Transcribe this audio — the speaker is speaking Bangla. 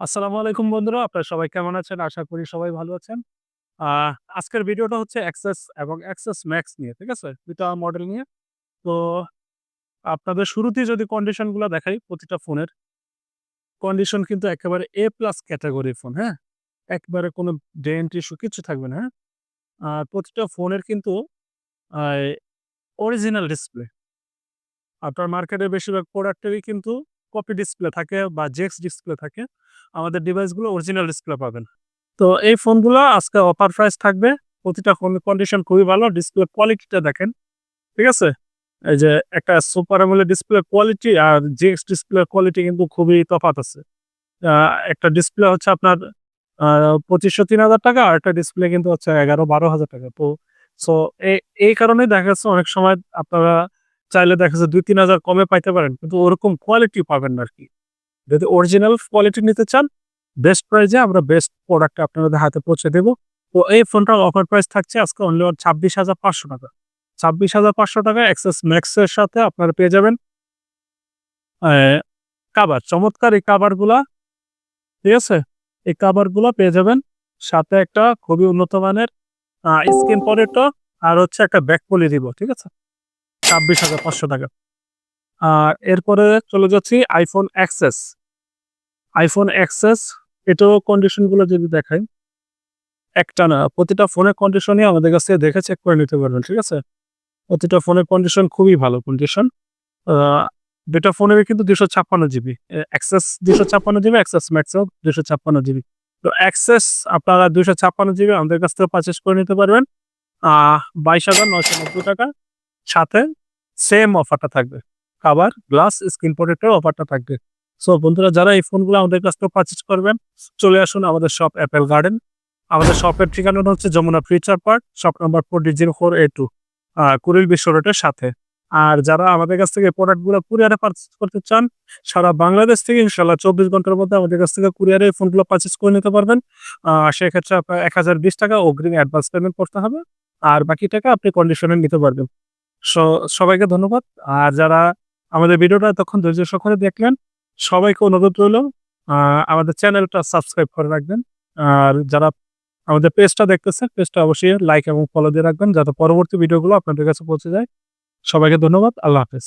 আসসালামু আলাইকুম বন্ধুরা। আপনারা সবাই কেমন আছেন? আশা করি সবাই ভালো আছেন। আজকের ভিডিওটা হচ্ছে অ্যাক্সেস এবং অ্যাক্সেস ম্যাক্স নিয়ে, ঠিক আছে? ২ টা মডেল নিয়ে। তো আপনাদের শুরুতেই যদি কন্ডিশনগুলো দেখাই প্রতিটা ফোনের কন্ডিশন কিন্তু একেবারে এ প্লাস ক্যাটাগরি ফোন, হ্যাঁ? একবারে কোনো ডেন্ট ইস্যু কিচ্ছু থাকবে না, হ্যাঁ? আর প্রতিটা ফোনের কিন্তু অরিজিনাল ডিসপ্লে। আপনার মার্কেটের বেশিরভাগ প্রোডাক্টেরই কিন্তু কপি ডিসপ্লে থাকে বা জেক্স ডিসপ্লে থাকে। আমাদের ডিভাইসগুলো অরিজিনাল ডিসপ্লে পাবেন। তো এই ফোনগুলো আজকে অফার প্রাইস থাকবে। প্রতিটা ফোনের কন্ডিশন খুবই ভালো। ডিসপ্লে কোয়ালিটিটা দেখেন। ঠিক আছে? এই যে একটা সুপার অ্যামোলেড ডিসপ্লে কোয়ালিটি আর জেক্স ডিসপ্লের কোয়ালিটি কিন্তু খুবই তফাৎ আছে। একটা ডিসপ্লে হচ্ছে আপনার পঁচিশশো তিন হাজার টাকা আর একটা ডিসপ্লে কিন্তু হচ্ছে এগারো বারো হাজার টাকা তো সো এই কারণে দেখা যাচ্ছে অনেক সময় আপনারা চাইলে দেখা যাচ্ছে ২-৩০০০ কমে পাইতে পারেন। কিন্তু ওরকম কোয়ালিটি পাবেন না আরকি। যদি অরিজিনাল কোয়ালিটি নিতে চান, বেস্ট প্রাইসে আমরা বেস্ট প্রোডাক্টটা আপনাদের হাতে পৌঁছে দেব। তো এই ফোনটার অফার প্রাইস থাকছে আজকে অনলি অন ৳২৬,৫০০ ৳২৬,৫০০ Access Max এর সাথে আপনারা পেয়ে যাবেন কাভার। চমৎকার এই কাভারগুলা ঠিক আছে? এই কাভারগুলা পেয়ে যাবেন। সাথে একটা খুবই উন্নত মানের স্ক্রিন প্রোটেক্টর আর হচ্ছে একটা ব্যাক পলি দিব। ঠিক আছে? ৳২৬,৫০০ আর এরপরে চলে যাচ্ছি আইফোন Access। আইফোন Access এটাও কন্ডিশনগুলো যদি দেখাই একটা না প্রতিটা ফোনের কন্ডিশনই আমাদের কাছ দেখে চেক করে নিতে পারবেন। ঠিক আছে? প্রতিটা ফোনের কন্ডিশন খুবই ভালো কন্ডিশন। আ ২ টা ফোনেরই কিন্তু ২৫৬ জিবি। এ Access ২৫৬ জিবি, Access Max ও ২৫৬ জিবি। তো Access আপনারা ২৫৬ জিবি আমাদের কাছ থেকে পারচেজ করে নিতে পারবেন। আ ৳২২,৯৯০ সাথে সেম অফারটা থাকবে। কাভার, গ্লাস, স্ক্রিন প্রোটেক্টর অফারটা থাকবে। সো বন্ধুরা যারা এই ফোনগুলো আমাদের কাছ থেকে পারচেজ করবেন, চলে আসুন আমাদের শপ অ্যাপেল গার্ডেন। আমাদের শপের ঠিকানাটা হচ্ছে Jamuna future park, shop number 400482 আ কুড়িল বিশ্ব রোডের সাথে। আর যারা আমাদের কাছ থেকে প্রোডাক্টগুলো কুরিয়ারে পারচেজ করতে চান, সারা বাংলাদেশ থেকে ইনশাআল্লাহ ২৪ ঘণ্টার মধ্যে আমাদের কাছ থেকে কুরিয়ারে ফোনগুলো পারচেজ করে নিতে পারবেন। সেক্ষেত্রে আপনার ৳১,০২০ অগ্রিম অ্যাডভান্স পেমেন্ট করতে হবে। আর বাকি টাকা আপনি কন্ডিশনে নিতে পারবেন। সবাইকে ধন্যবাদ। আর যারা আমাদের ভিডিওটা তখন ধৈর্য সহকারে দেখলেন, সবাইকে অনুরোধ রইল আমাদের চ্যানেলটা সাবস্ক্রাইব করে রাখবেন। আর যারা আমাদের পেজটা দেখতেছেন, পেজটা অবশ্যই লাইক এবং ফলো দিয়ে রাখবেন যাতে পরবর্তী ভিডিওগুলো আপনাদের কাছে পৌঁছে যায়। সবাইকে ধন্যবাদ। আল্লাহ হাফেজ।